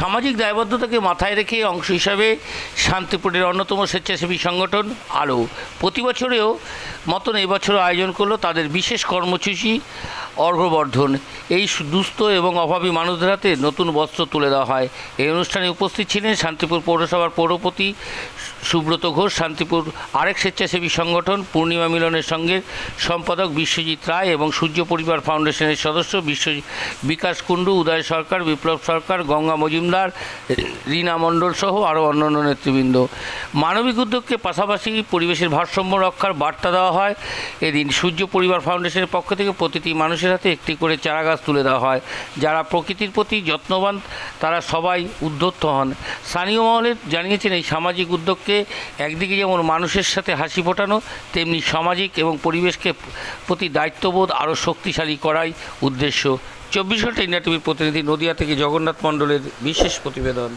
সামাজিক দায়বদ্ধতাকে মাথায় রেখে অংশ হিসাবে শান্তিপুরের অন্যতম স্বেচ্ছাসেবী সংগঠন আলো। প্রতি বছরেও মতন এবছর আয়োজন করল তাদের বিশেষ কর্মসূচি অর্ঘবর্ধন এই দুস্থ এবং অভাবী মানুষদের হাতে নতুন বস্ত্র তুলে দেওয়া হয়। এই অনুষ্ঠানে উপস্থিত ছিলেন শান্তিপুর পৌরসভার পৌরপতি সুব্রত ঘোষ, শান্তিপুর আরেক স্বেচ্ছাসেবী সংগঠন, পূর্ণিমা মিলনের সঙ্গে সম্পাদক বিশ্বজিৎ রায় এবং সূর্য পরিবার ফাউন্ডেশনের সদস্য বিশ্ব বিকাশ কুণ্ডু, উদয় সরকার, বিপ্লব সরকার, গঙ্গা মজুমদার, রীনা মণ্ডল সহ আরও অন্যান্য নেতৃবৃন্দ। মানবিক উদ্যোগকে পাশাপাশি পরিবেশের ভারসাম্য রক্ষার বার্তা দেওয়া হয়। এদিন সূর্য পরিবার ফাউন্ডেশনের পক্ষ থেকে প্রতিটি মানুষের হাতে একটি করে চারা গাছ তুলে দেওয়া হয়। যারা প্রকৃতির প্রতি যত্নবান, তারা সবাই উদ্যত্ত হন। স্থানীয় মহলে জানিয়েছেন, এই সামাজিক উদ্যোগকে একদিকে যেমন মানুষের সাথে হাসি ফোটানো, তেমনি সামাজিক এবং পরিবেশকে প্রতি দায়িত্ববোধ আরও শক্তিশালী করাই উদ্দেশ্য। চব্বিশ ঘণ্টা ইন্ডিয়া টিভির প্রতিনিধি নদিয়া থেকে জগন্নাথ মণ্ডলের বিশেষ প্রতিবেদন।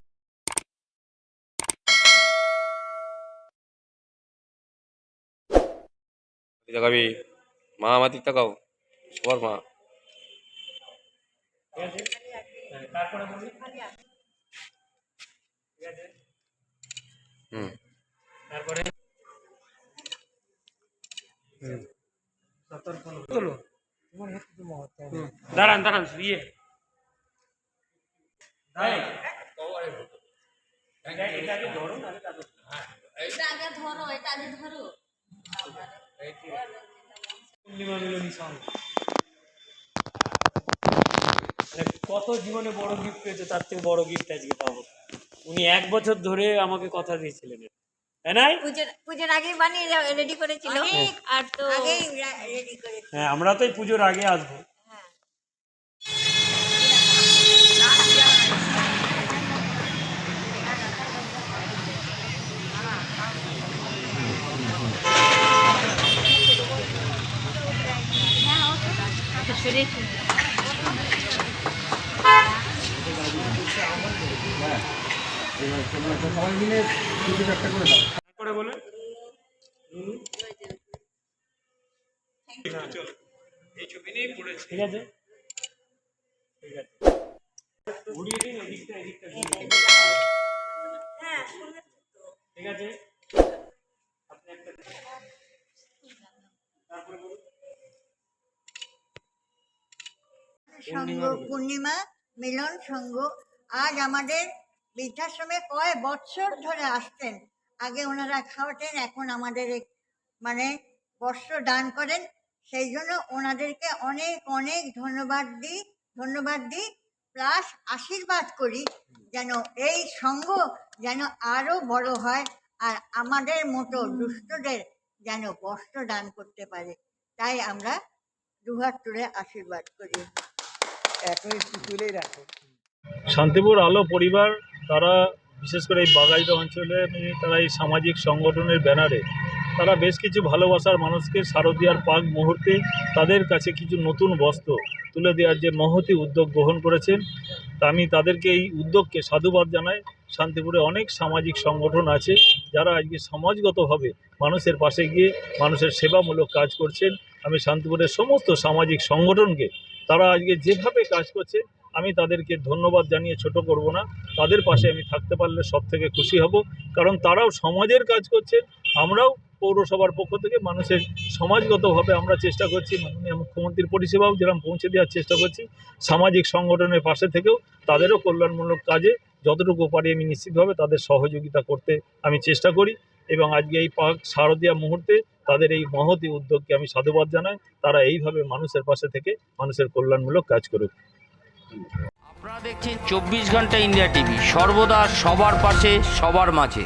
সবার মা। হুম। দাঁড়ান দাঁড়ান ইয়ে ধরো এটা আগে ধরো পূর্ণিমা মিলনী সঙ্গ কত জীবনে বড় গিফট পেয়েছে তার থেকে বড় গিফট আজকে পাবো। উনি এক বছর ধরে আমাকে কথা দিয়েছিলেন। হ্যাঁ আমরা তো পুজোর আগে আসব। সবাই মিলে একটা করে বলে ঠিক আছে। ঠিক আছে। ঘুরিয়ে দিন এদিকটা এদিকটা। ঘুরিয়ে ঠিক আছে। আপনি একটা তারপরে বলুন। সংঘ পূর্ণিমা মিলন সংঘ আজ আমাদের বৃদ্ধাশ্রমে কয় বছর ধরে আসতেন আগে ওনারা খাওয়াতেন এখন আমাদের এক- মানে বস্ত্র দান করেন। সেই জন্য ওনাদেরকে অনেক অনেক ধন্যবাদ দিই ধন্যবাদ দিই। প্লাস আশীর্বাদ করি যেন এই সঙ্গ যেন আরও বড় হয় আর আমাদের মতো দুষ্টদের যেন বস্ত্র দান করতে পারে। তাই আমরা দুহাত তুলে আশীর্বাদ করি। শান্তিপুর আলো পরিবার তারা বিশেষ করে এই বাগাইদা অঞ্চলে তারা এই সামাজিক সংগঠনের ব্যানারে তারা বেশ কিছু ভালোবাসার মানুষকে শারদীয়ার পাক মুহূর্তে তাদের কাছে কিছু নতুন বস্ত্র তুলে দেওয়ার যে মহতি উদ্যোগ গ্রহণ করেছেন, তা আমি তাদেরকে এই উদ্যোগকে সাধুবাদ জানাই। শান্তিপুরে অনেক সামাজিক সংগঠন আছে যারা আজকে সমাজগতভাবে মানুষের পাশে গিয়ে মানুষের সেবামূলক কাজ করছেন। আমি শান্তিপুরের সমস্ত সামাজিক সংগঠনকে, তারা আজকে যেভাবে কাজ করছে আমি তাদেরকে ধন্যবাদ জানিয়ে ছোট করব না। তাদের পাশে আমি থাকতে পারলে সব থেকে খুশি হব। কারণ তারাও সমাজের কাজ করছে আমরাও পৌরসভার পক্ষ থেকে মানুষের সমাজগতভাবে আমরা চেষ্টা করছি, মাননীয় মুখ্যমন্ত্রীর পরিষেবাও যেরকম পৌঁছে দেওয়ার চেষ্টা করছি, সামাজিক সংগঠনের পাশে থেকেও তাদেরও কল্যাণমূলক কাজে যতটুকু পারি আমি নিশ্চিতভাবে তাদের সহযোগিতা করতে আমি চেষ্টা করি এবং আজকে এই পাক শারদীয়া মুহূর্তে তাদের এই মহতি উদ্যোগকে আমি সাধুবাদ জানাই। তারা এইভাবে মানুষের পাশে থেকে মানুষের কল্যাণমূলক কাজ করুক। আপনারা দেখছেন চব্বিশ ঘণ্টা ইন্ডিয়া টিভি, সর্বদা সবার পাশে, সবার মাঝে।